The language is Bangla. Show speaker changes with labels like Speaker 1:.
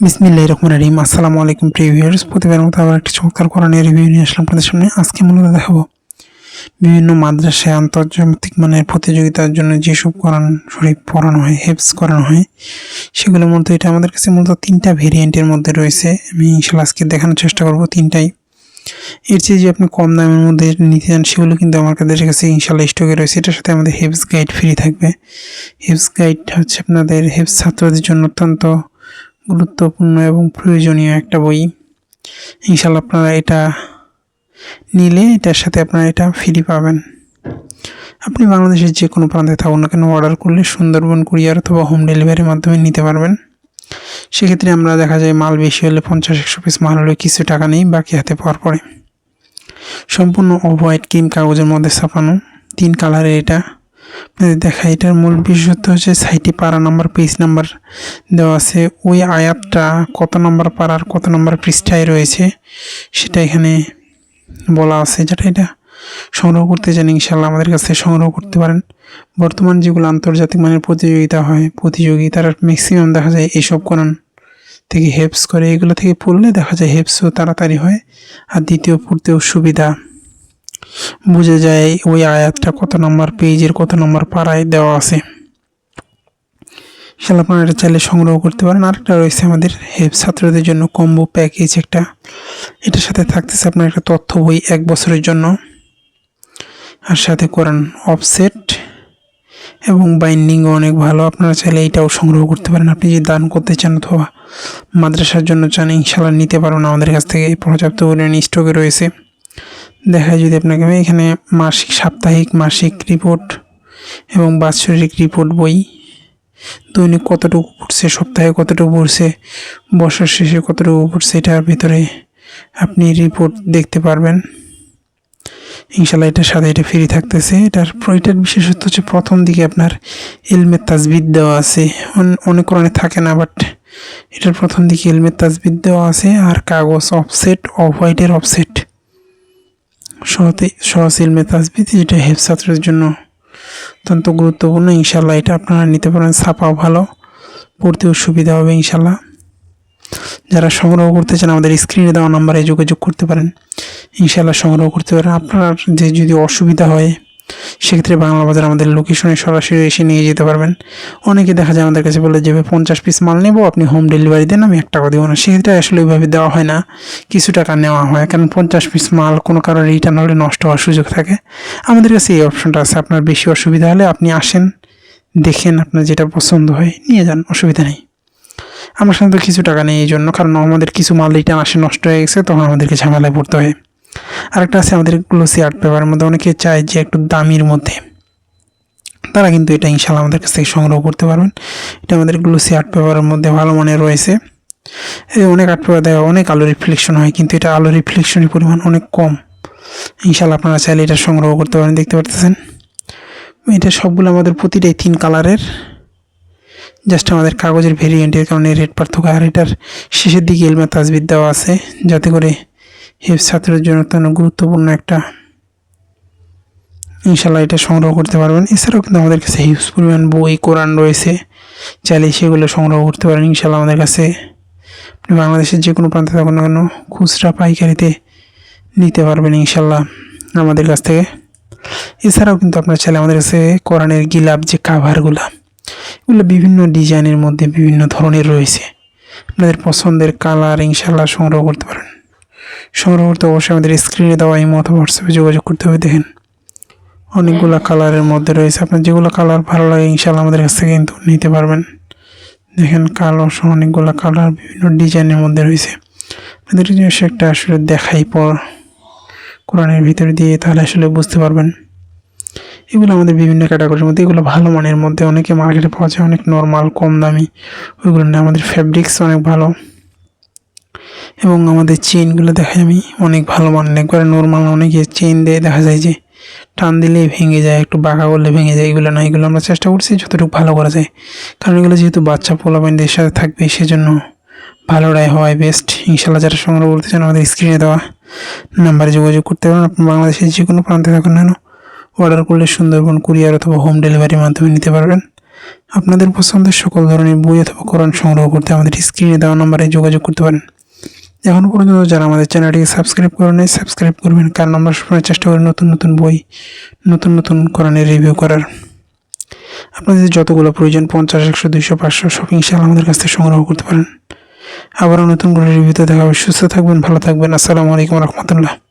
Speaker 1: বিসমিল্লাহ রহমান রহিম আসসালামু আলাইকুম প্রিভিউয়ার্স প্রতিবার মতো আবার একটি চমৎকার কোরআনের রিভিউ নিয়ে আসলাম আপনাদের সামনে। আজকে মূলত দেখাবো বিভিন্ন মাদ্রাসায় আন্তর্জাতিক মানের প্রতিযোগিতার জন্য যেসব কোরআন শরীফ পড়ানো হয় হেপস করানো হয়, সেগুলোর মধ্যে এটা আমাদের কাছে মূলত তিনটা ভেরিয়েন্টের মধ্যে রয়েছে। আমি ইনশাল্লাহ আজকে দেখানোর চেষ্টা করব তিনটাই। এর চেয়ে যে আপনি কম দামের মধ্যে নিতে চান, সেগুলো কিন্তু আমার কাছে ইনশাল্লাহ স্টকে রয়েছে। এটার সাথে আমাদের হেপস গাইড ফ্রি থাকবে। হেপস গাইড হচ্ছে আপনাদের হেপস ছাত্রদের জন্য অত্যন্ত গুরুত্বপূর্ণ এবং প্রয়োজনীয় একটা বই। ইনশাল্লাহ আপনারা এটা নিলে এটার সাথে আপনারা এটা ফ্রি পাবেন। আপনি বাংলাদেশের যে কোনো প্রান্তে থাকুন না কেন অর্ডার করলে সুন্দরবন কুরিয়ার অথবা হোম ডেলিভারির মাধ্যমে নিতে পারবেন। সেক্ষেত্রে আমরা দেখা যায় মাল বেশি হলে পঞ্চাশ, একশো পিস মাল হলে কিছু টাকা নেই, বাকি হাতে পাওয়ার পরে। সম্পূর্ণ অফ হোয়াইট ক্রিম কাগজের মধ্যে ছাপানো, তিন কালারের এটা দেখা, এটার মূল বিশেষত্ব হচ্ছে সাইটে পারা নাম্বার, পেজ নাম্বার দেওয়া আছে। ওই আয়াতটা কত নম্বর পারার কত নম্বর পৃষ্ঠায় রয়েছে, সেটা এখানে বলা আছে, যেটা এটা সংগ্রহ করতে চান ইনশাল্লাহ আমাদের কাছে সংগ্রহ করতে পারেন। বর্তমান যেগুলো আন্তর্জাতিক মানের প্রতিযোগিতা হয়, প্রতিযোগিতার ম্যাক্সিমাম দেখা যায় এইসব কোরআন থেকে হেপস করে। এগুলো থেকে পড়লে দেখা যায় হেপসও তাড়াতাড়ি হয়। আর দ্বিতীয় পড়তেও সুবিধা। বুঝে যায় ওই আয়াতটা কত নম্বর পেজের, কত নম্বর পাড়ায় দেওয়া আছে। সেটা আপনারা এটা চাইলে সংগ্রহ করতে পারেন। আরেকটা রয়েছে আমাদের হেল্প ছাত্রদের জন্য কম্বো প্যাকেজ একটা। এটার সাথে থাকতেছে আপনার একটা তথ্য বই এক বছরের জন্য। আর সাথে করেন অফসেট এবং বাইন্ডিংও অনেক ভালো। আপনারা চাইলে এইটাও সংগ্রহ করতে পারেন। আপনি যদি দান করতে চান অথবা মাদ্রাসার জন্য চান ইনশাল্লাহ নিতে পারবেন। আমাদের কাছ থেকে পর্যাপ্ত পরিমাণে স্টকে রয়েছে। দেখায় যদি আপনাকে আমি এখানে মাসিক, সাপ্তাহিক, মাসিক রিপোর্ট এবং বাৎসরিক রিপোর্ট বই, দৈনিক কতটুকু পড়ছে, সপ্তাহে কতটুকু পড়ছে বছর শেষে কতটুকু পড়ছে, এটার ভিতরে আপনি রিপোর্ট দেখতে পারবেন। ইনশাল্লাহ এটার সাথে এটা ফ্রি থাকতেছে। এটার এটার বিশেষত্ব হচ্ছে প্রথম দিকে আপনার এলমের তাজবিদ দেওয়া আছে। অনেক কোরআনে থাকে না বাট এটার প্রথম দিকে এলমের তাজবিদ দেওয়া আছে। আর কাগজ অফসেট অফ হোয়াইটের অফসেট সহজ ইলমে যেটা হেফ ছাত্রের জন্য অত্যন্ত গুরুত্বপূর্ণ। ইনশাল্লাহ এটা আপনারা নিতে পারেন, ছাপাও ভালো, পড়তেও সুবিধা হবে ইনশাল্লাহ যারা সংগ্রহ করতে চান, আমাদের স্ক্রিনে দেওয়া নাম্বারে যোগাযোগ করতে পারেন। ইনশাল্লাহ সংগ্রহ করতে পারেন। আপনার যে যদি অসুবিধা হয় সেক্ষেত্রে বাংলা বাজার আমাদের লোকেশনে সরাসরি এসে নিয়ে যেতে পারবেন। অনেকে দেখা যায় আমাদের কাছে বলে যে পঞ্চাশ পিস মাল নেব, আপনি হোম ডেলিভারি দেন, আমি এক টাকা দেবো না। সেক্ষেত্রে আসলে ওইভাবে দেওয়া হয় না। কিছু টাকা নেওয়া হয়, কারণ পঞ্চাশ পিস মাল কোনো কারণে রিটার্ন হলে নষ্ট হওয়ার সুযোগ থাকে। আমাদের কাছে এই অপশনটা আছে। আপনার বেশি অসুবিধা হলে আপনি আসেন, দেখেন আপনার যেটা পছন্দ হয়, নিয়ে যান, অসুবিধা নেই। আমার সাথে কিছু টাকা নেই এই জন্য, কারণ আমাদের কিছু মাল রিটার্ন আসে নষ্ট হয়ে গেছে, তখন আমাদেরকে ঝামেলায় পড়তে হয়। আরেকটা আছে আমাদের গ্লোসি আর্ট পেপারের মধ্যে অনেকে চায় যে একটু দামির মধ্যে। তারা কিন্তু এটা ইনশাল্লাহ আমাদের কাছ থেকে সংগ্রহ করতে পারবেন। এটা আমাদের গ্লোসি আর্ট পেপারের মধ্যে ভালো মানের রয়েছে। অনেক আর্ট পেপার দেওয়া, অনেক আলো রিফ্লেকশন হয়, কিন্তু এটা আলো রিফ্লেকশনের পরিমাণ অনেক কম। ইনশাল্লাহ আপনারা চাইলে এটা সংগ্রহ করতে পারেন, দেখতে পারতেছেন? এটা সবগুলো আমাদের প্রতিটাই তিন কালারের। জাস্ট আমাদের কাগজের ভেরিয়েন্টের কারণে রেড পার্থক্য, আর এটার শেষের দিকে এলমা তাজবিদ দেওয়া আছে, যাতে করে হেফ ছাত্রের জন্য অত্যন্ত গুরুত্বপূর্ণ একটা ইনশাল্লাহ এটা সংগ্রহ করতে পারবেন। এছাড়াও কিন্তু আমাদের কাছে হিউজ পরিমাণ বই, কোরআন রয়েছে, চাইলে সেগুলো সংগ্রহ করতে পারেন ইনশাল্লাহ আমাদের কাছে। আপনি বাংলাদেশের যে কোনো প্রান্তে থাকুন না কেন, খুচরা পাইকারিতে নিতে পারবেন ইনশাল্লাহ আমাদের কাছ থেকে। এছাড়াও কিন্তু আপনার চাইলে আমাদের কাছে কোরআনের গিলাপ যে কাভারগুলো এগুলো বিভিন্ন ডিজাইনের মধ্যে বিভিন্ন ধরনের রয়েছে। আপনাদের পছন্দের কালার ইনশাল্লাহ সংগ্রহ করতে পারেন। সংগ্রহ করতে অবশ্যই আমাদের স্ক্রিনে দেওয়া এই মতো হোয়াটসঅ্যাপে যোগাযোগ করতে হবে, দেখেন। অনেকগুলো কালারের মধ্যে রয়েছে। আপনার যেগুলো কালার ভালো লাগে ইনশাল্লাহ আমাদের কাছ থেকে কিন্তু নিতে পারবেন। দেখেন কালো অনেকগুলো কালার বিভিন্ন ডিজাইনের মধ্যে রয়েছে। আপনাদের যদি একটা আসলে দেখাই পর কোরআনের ভিতরে দিয়ে তাহলে আসলে বুঝতে পারবেন। এগুলো আমাদের বিভিন্ন ক্যাটাগরির মধ্যে, এগুলো ভালো মানের মধ্যে, অনেকে মার্কেটে পাওয়া যায় অনেক নর্মাল কম দামি। ওইগুলো নিয়ে আমাদের ফ্যাব্রিক্স অনেক ভালো। এবং আমাদের চেনগুলো দেখাই আমি। অনেক ভালো মানের, একবারে নর্মাল অনেকে চেন দিয়ে দেখা যায় যে টান দিলে ভেঙে যায়, একটু বাঁকা করলে ভেঙে যায়, এগুলো না, এগুলো আমরা চেষ্টা করছি যতটুকু ভালো করা যায়। কারণ এগুলো যেহেতু বাচ্চা পোলাপাইনদের সাথে থাকবে, সেজন্য ভালোটাই হওয়াই বেস্ট ইনশাল্লাহ যারা সংগ্রহ করতে চান আমাদের স্ক্রিনে দেওয়া নাম্বারে যোগাযোগ করতে পারেন। আপনি বাংলাদেশের যে কোনো প্রান্তে থাকুন না অর্ডার করলে সুন্দরবন কুরিয়ার অথবা হোম ডেলিভারির মাধ্যমে নিতে পারবেন। আপনাদের পছন্দের সকল ধরনের বই অথবা কোরআন সংগ্রহ করতে আমাদের স্ক্রিনে দেওয়া নাম্বারে যোগাযোগ করতে পারেন। এখনও পর্যন্ত যারা আমাদের চ্যানেলটিকে সাবস্ক্রাইব করে নেই, সাবস্ক্রাইব করবেন। কারণ আমরা সবসময় চেষ্টা করি নতুন নতুন বই, নতুন নতুন কোরআনের রিভিউ করার। আপনাদের যতগুলো প্রয়োজন, পঞ্চাশ, একশো, দুইশো, পাঁচশো শপিং সেল আমাদের কাছ থেকে সংগ্রহ করতে পারেন। আবারও নতুন করে রিভিউতে দেখা হবে। সুস্থ থাকবেন, ভালো থাকবেন। আসসালামু আলাইকুম রহমতুল্লাহ।